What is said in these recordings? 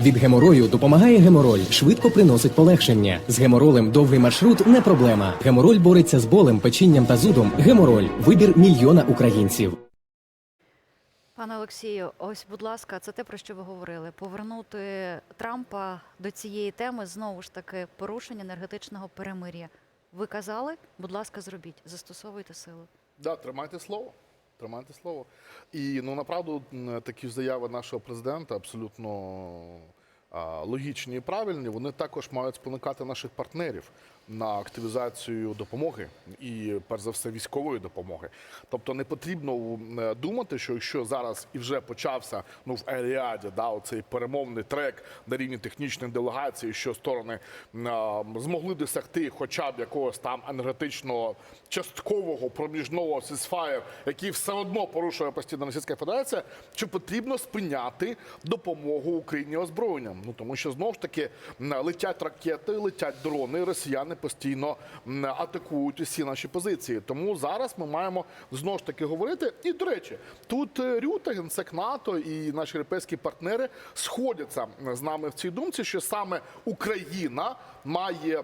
Від геморою допомагає гемороль, швидко приносить полегшення. З геморолем довгий маршрут не проблема. Гемороль бореться з болем, печінням та зудом. Гемороль вибір мільйона українців. Пане Олексію, ось, будь ласка, це те, про що ви говорили. Повернути Трампа до цієї теми знову ж таки порушення енергетичного перемир'я. Ви казали, будь ласка, зробіть, застосовуйте силу. Да, тримайте слово. Тримайте слово. І ну направду такі заяви нашого президента абсолютно логічні і правильні. Вони також мають спонукати наших партнерів на активізацію допомоги і, перш за все, військової допомоги. Тобто не потрібно е, думати, що якщо зараз і вже почався ну в Еліаді, да, оцей перемовний трек на рівні технічної делегації, що сторони а, змогли досягти хоча б якогось там енергетичного часткового проміжного сісфаєр, який все одно порушує постійно Російська Федерація, чи потрібно спиняти допомогу Україні озброєнням? Ну тому що знову ж таки летять ракети, летять дрони. Росіяни постійно атакують усі наші позиції. Тому зараз ми маємо знову ж таки говорити. І до речі, тут е, Рюта, генсек НАТО і наші європейські партнери сходяться з нами в цій думці, що саме Україна має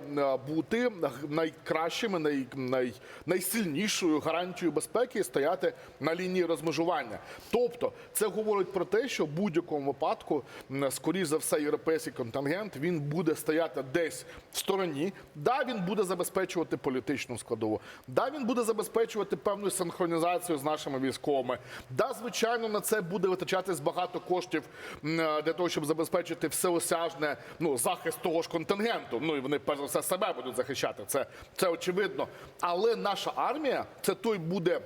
бути найкращим, і най, най, найсильнішою гарантією безпеки і стояти на лінії розмежування. Тобто, це говорить про те, що в будь-якому випадку, скоріш за все, європейський контингент він буде стояти десь в стороні. Да, він буде забезпечувати політичну складову. Да, він буде забезпечувати певну синхронізацію з нашими військовими. Да, звичайно, на це буде витрачатись багато коштів е, для того, щоб забезпечити всеосяжне ну, захист того ж контингенту. Ну і вони перш за все себе будуть захищати. Це, це очевидно. Але наша армія це той буде.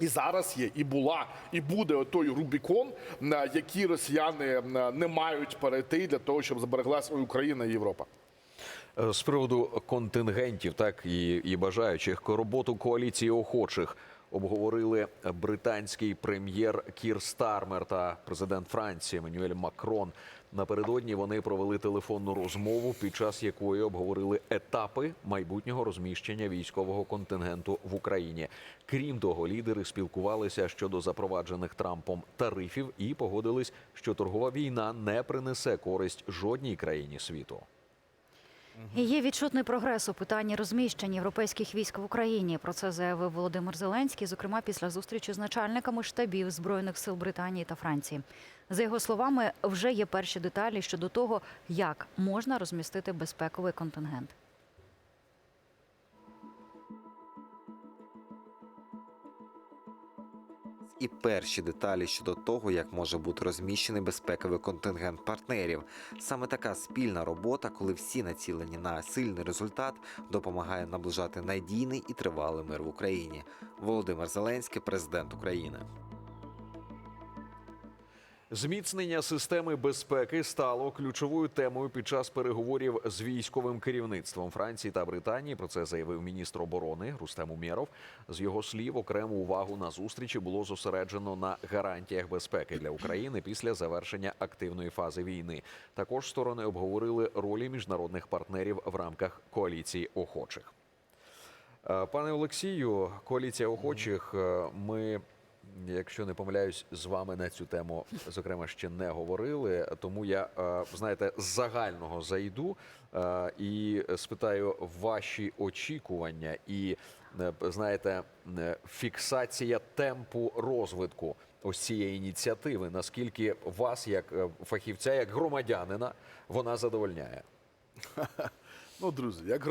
І зараз є, і була, і буде той Рубікон, на який росіяни не мають перейти для того, щоб збереглася Україна і Європа. Е, З приводу контингентів, так і, і бажаючих роботу коаліції охочих обговорили британський прем'єр Кір Стармер та президент Франції Еммануель Макрон. Напередодні вони провели телефонну розмову, під час якої обговорили етапи майбутнього розміщення військового контингенту в Україні. Крім того, лідери спілкувалися щодо запроваджених Трампом тарифів і погодились, що торгова війна не принесе користь жодній країні світу. Є відчутний прогрес у питанні розміщення європейських військ в Україні. Про це заявив Володимир Зеленський, зокрема після зустрічі з начальниками штабів збройних сил Британії та Франції. За його словами, вже є перші деталі щодо того, як можна розмістити безпековий контингент. І перші деталі щодо того, як може бути розміщений безпековий контингент партнерів. Саме така спільна робота, коли всі націлені на сильний результат, допомагає наближати надійний і тривалий мир в Україні. Володимир Зеленський, президент України. Зміцнення системи безпеки стало ключовою темою під час переговорів з військовим керівництвом Франції та Британії. Про це заявив міністр оборони Рустем Умєров. З його слів, окрему увагу на зустрічі було зосереджено на гарантіях безпеки для України після завершення активної фази війни. Також сторони обговорили ролі міжнародних партнерів в рамках коаліції охочих. Е, Пане Олексію, коаліція охочих. е, Ми, якщо не помиляюсь, з вами на цю тему, зокрема, ще не говорили. Тому я, е, знаєте, з загального зайду е, і спитаю ваші очікування і е, знаєте, фіксація темпу розвитку ось цієї ініціативи. Наскільки вас, як фахівця, як громадянина, вона задовольняє? Ну, друзі, як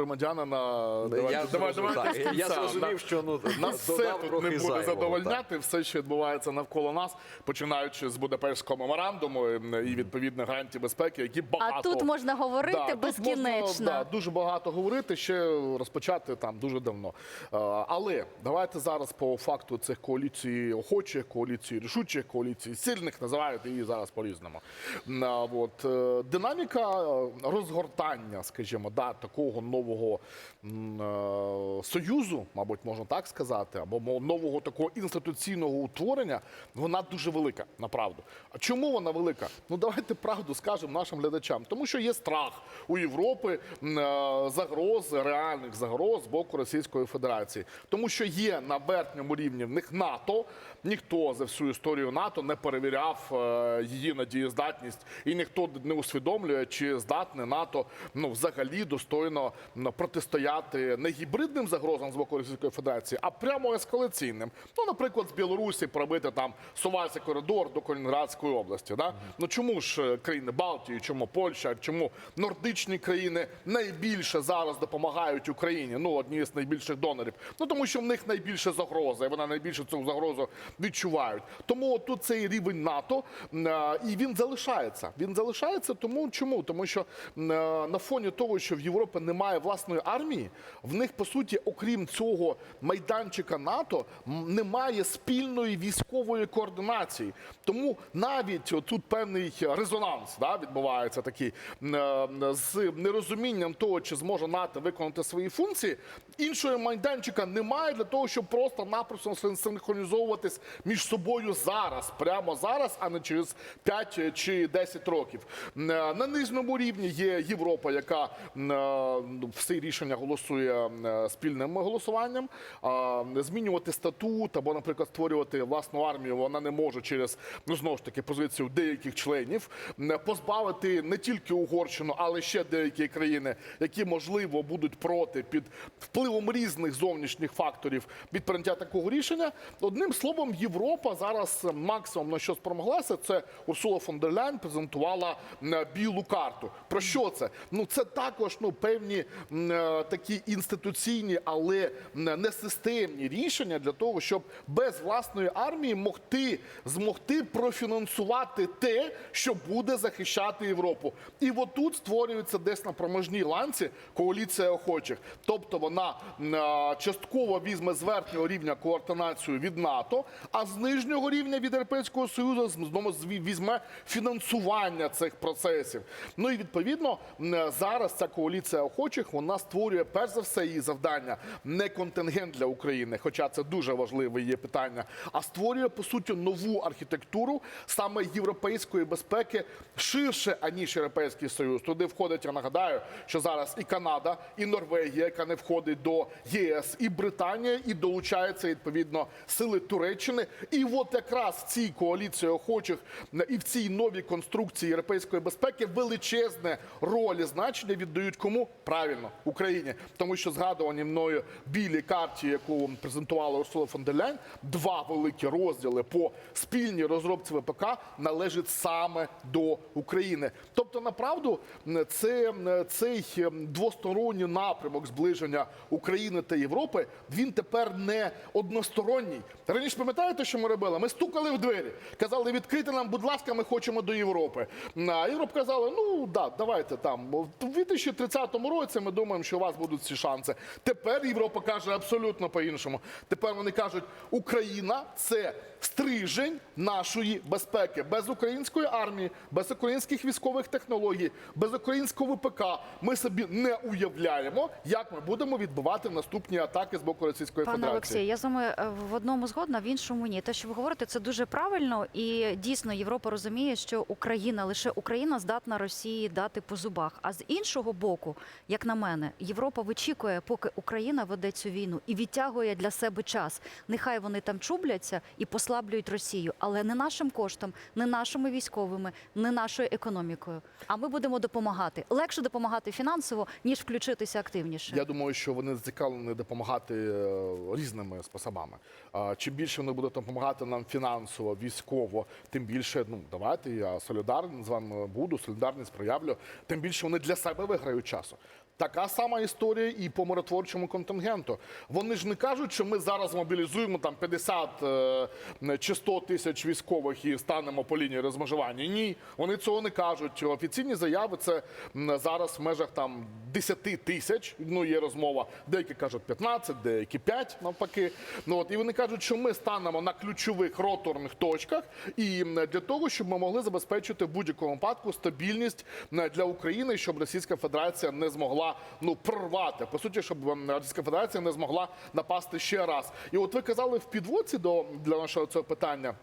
Я давайте, зрозумів, давайте так. Я зрозумів, що ну Нас все тут не буде зайвого, задовольняти, все, що відбувається навколо нас, починаючи з Будапештського меморандуму е, і відповідно гарантій безпеки, які багато А тут можна говорити Да, безкінечно. Можна, да, дуже багато говорити, ще розпочати там дуже давно. Але давайте зараз по факту цих коаліцій охочих, коаліцій рішучих, коаліцій сильних, називають її зараз по-різному. От, е, динаміка е, розгортання, скажімо, да, такого нового е, союзу, мабуть, можна так сказати, або нового такого інституційного утворення, вона дуже велика, направду. А чому вона велика? Ну давайте правду скажемо нашим глядачам. Тому що є страх у Європи е, загроз, реальних загроз з боку Російської Федерації. Тому що є на верхньому рівні в них НАТО. Ніхто за всю історію НАТО не перевіряв е, її на дієздатність, і ніхто не усвідомлює, чи здатне НАТО ну взагалі достойно протистояти не гібридним загрозам з боку Російської Федерації, а прямо ескалаційним. Ну, наприклад, з Білорусі пробити там Сувальський коридор до Калінінградської області. Да? Ну чому ж е, країни Балтії, чому Польща, чому нордичні країни найбільше зараз допомагають Україні? Ну, одні з найбільших донорів. Ну тому що в них найбільше загроза, і вони найбільше цю загрозу відчувають. Тому тут цей рівень НАТО, е, і він залишається. Він залишається тому, чому? Тому що е, на фоні того, що в Європі немає власної армії, в них по суті, окрім цього майданчика НАТО, немає спільної військової координації. Тому навіть тут певний резонанс да, відбувається такий е, з нерозумінням того, чи зможе НАТО виконати свої функції. Іншого майданчика немає для того, щоб просто-напросто синхронізовуватись між собою зараз, прямо зараз, а не через 5 чи 10 років. Е, На нижньому рівні є Європа, яка е, всі рішення голосує е, спільним голосуванням. Змінювати статут або, наприклад, створювати власну армію вона не може через ну знову ж таки позицію деяких членів. Позбавити не тільки Угорщину, але ще деякі країни, які можливо будуть проти під впливом різних зовнішніх факторів від прийняття такого рішення. Одним словом, Європа зараз максимум на що спромоглася, це Урсула фон дер Ляйн презентувала білу карту. Про що це? Ну це також ну певні е, такі інституційні, але не системні рішення для того, щоб без власної армії могти змогти профінансувати те, що буде захищати Європу. І отут створюється десь на промежній ланці коаліція охочих. Тобто вона е, частково візьме з верхнього рівня координацію від НАТО, а з нижнього рівня від Європейського Союзу знову візьме фінансування цих процесів. Ну і відповідно м, зараз ця коаліція охочих вона створює перш за все її завдання не контингент для України, хоча це дуже важливе є питання, а створює по суті нову архітектуру саме європейської безпеки ширше аніж Європейський Союз. Туди входить, я нагадаю, що зараз і Канада, і Норвегія, яка не входить до ЄС, і Британія, і долучаються відповідно сили Туреччини. І от якраз цій коаліції охочих і в цій новій конструкції європейської безпеки величезне роль і значення віддають кому правильно Україні, тому що згадувані мною білі карті, яку презентувала Урсула фон дер Ляйн, два великі розділи по спільній розробці ВПК належать саме до України. Тобто, направду, це цей двосторонній напрямок зближення України та Європи. Він тепер не односторонній. Раніше пам'ятаєте, що ми робили? Ми стукали в двері, казали, відкрити нам, будь ласка, ми хочемо до Європи. А Європа казала, ну да, давайте там. В 2030 році ми думаємо, що у вас будуть ці шанси. Тепер Європа каже абсолютно по-іншому. Тепер вони кажуть, Україна це стрижень нашої безпеки. Без української армії, без українських військових технологій, без українського ВПК ми собі не уявляємо, як ми будемо відбивати наступні атаки з боку Російської Пане Федерації. Олексій, я з вами е, в одному згодна, в іншому ні. Те, що ви говорите, це дуже правильно, і дійсно Європа розуміє, що Україна лише Україна здатна Росії дати по зубах. А з іншого боку, як на мене, Європа вичікує, поки Україна веде цю війну і відтягує для себе час. Нехай вони там чубляться і послаблюють Росію, але не нашим коштом, не нашими військовими, не нашою економікою. А ми будемо допомагати. Легше допомагати фінансово, ніж включитися активніше. Я думаю, що вони зацікавлені допомагати е, різними способами. Чим більше вони будуть допомагати нам фінансово, військово, тим більше, ну давайте я солідарний з вами буду, солідарність проявлю, тим більше вони для себе виграють часу. Така сама історія і по миротворчому контингенту. Вони ж не кажуть, що ми зараз мобілізуємо там 50 е, чи 100 тисяч військових і станемо по лінії розмежування. Ні, вони цього не кажуть. Офіційні заяви це зараз в межах там 10 тисяч. Ну є розмова. Деякі кажуть 15, деякі 5, навпаки. Ну от і вони кажуть, що ми станемо на ключових роторних точках, і для того, щоб ми могли забезпечити в будь-якому випадку стабільність для України, щоб Російська Федерація не змогла ну прорвати. По суті, щоб ем, Російська Федерація не змогла напасти ще раз. І от ви казали в підводці до для нашого цього питання.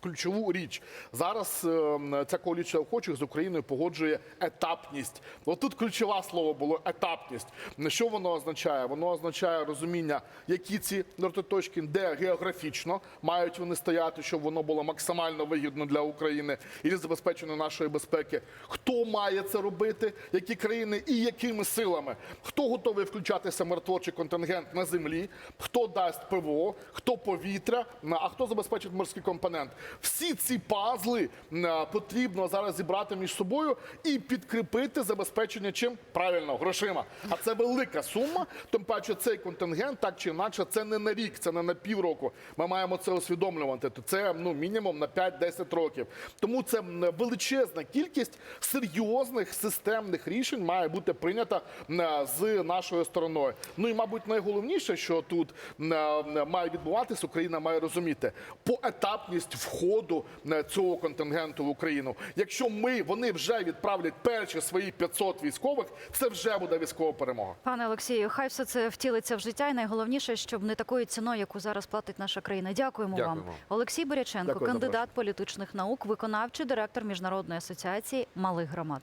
Ключову річ зараз е, ця коаліція охочих з Україною погоджує етапність. От тут ключове слово було етапність. Що воно означає? Воно означає розуміння, які ці точки, де географічно мають вони стояти, щоб воно було максимально вигідно для України і для забезпечення нашої безпеки. Хто має це робити, які країни і якими силами? Хто готовий включатися миротворчий контингент на землі? Хто дасть ПВО, хто повітря, а хто забезпечить морський компонент? Всі ці пазли е, потрібно зараз зібрати між собою і підкріпити забезпечення чим правильно грошима. А це велика сума. Тим паче цей контингент, так чи інакше, це не на рік, це не на півроку. Ми маємо це усвідомлювати. Це ну мінімум на 5-10 років. Тому це величезна кількість серйозних системних рішень має бути прийнята е, з нашою стороною. Ну і мабуть, найголовніше, що тут е, має відбуватися, Україна має розуміти поетапність входу е, цього контингенту в Україну. Якщо ми вони вже відправлять перші свої 500 військових, це вже буде військова перемога. Пане Олексію, хай все це втілиться в життя. І найголовніше, щоб не такою ціною, яку зараз платить наша країна. Дякуємо, Дякуємо. вам. Олексій Боряченко, Дякую кандидат політичних наук, виконавчий директор міжнародної асоціації малих громад.